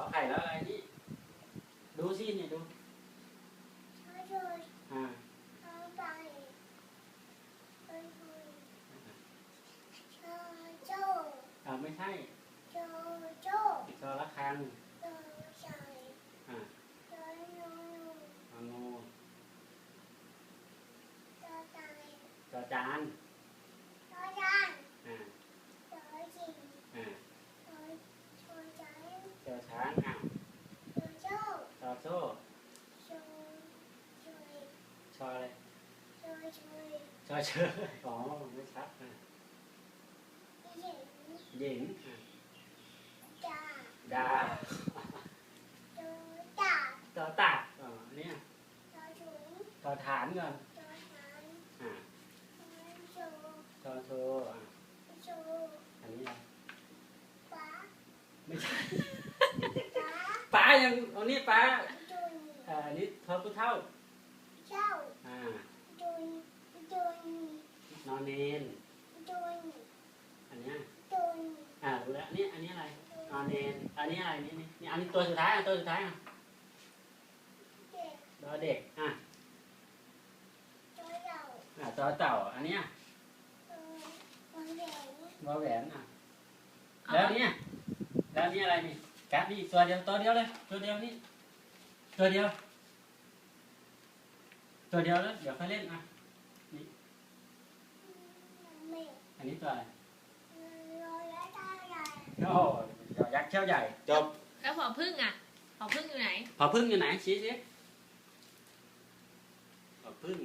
อไข่แล้วอะไรนี่ดูสิเนี่ยดูชอช่วยอ่าชอไปชอช่วยชอโจ้อ่าไม่ใช่ชอโจ้ชอละคัง ชอใส่ อ่า ชอโน เอางู ชอตาย จอจาน ชอจาน อ่า ชอจิง อ่า ชอชอจาน จอช้างอ้าว ชอโจ้ จอโซ่ ชอช่วย ชออะไร ชอช่วย ช อเชออ๋อไม่ชัดอ่าหญิงหญิงอ่าจ่าดาชอจ่าจอตักอ๋อเนี่ยชอถุงจอฐานก่อนชอหางอ่าชอโชโชอันนี้อะไรฟ้าไม่ใช่ฟ้าป้ายังอันนี้ป้าอ่านนี้พระพุทธเท่าเจ้าอ่า จุนจุนนอนเนนจุนอันเนี้ยจุนอ่ารู้แล้วนี่อันนี้อะไรนอนเนนอันนี้อะไรนี่นี่นี่อันนี้ตัวสุดท้ายอะตัวสุดท้ายอะเด็กตัวเด็กอะตัวเต่าอ่าตัวเต่าอันเนี้ยตัววันแหวนวอแหวนอะแล้วเนี่ยแล้วนี่อะไรนี่กัดนี่ตัวเดียวตัวเดียวเลยตัวเดียวนี่ตัวเดียว ตัวเดียวแล้วเดี๋ยวค่อยเล่นอะ เมฆอันนี้ตัวอะไรลอยและตาใหญ่โอ้ยอยักษ์เขี้ยวใหญ่จบแล้วผอพึ่งอะผอพึ่งอยู่ไหนพอพึ่งอยู่ไหนชี้สิพอพึ่ง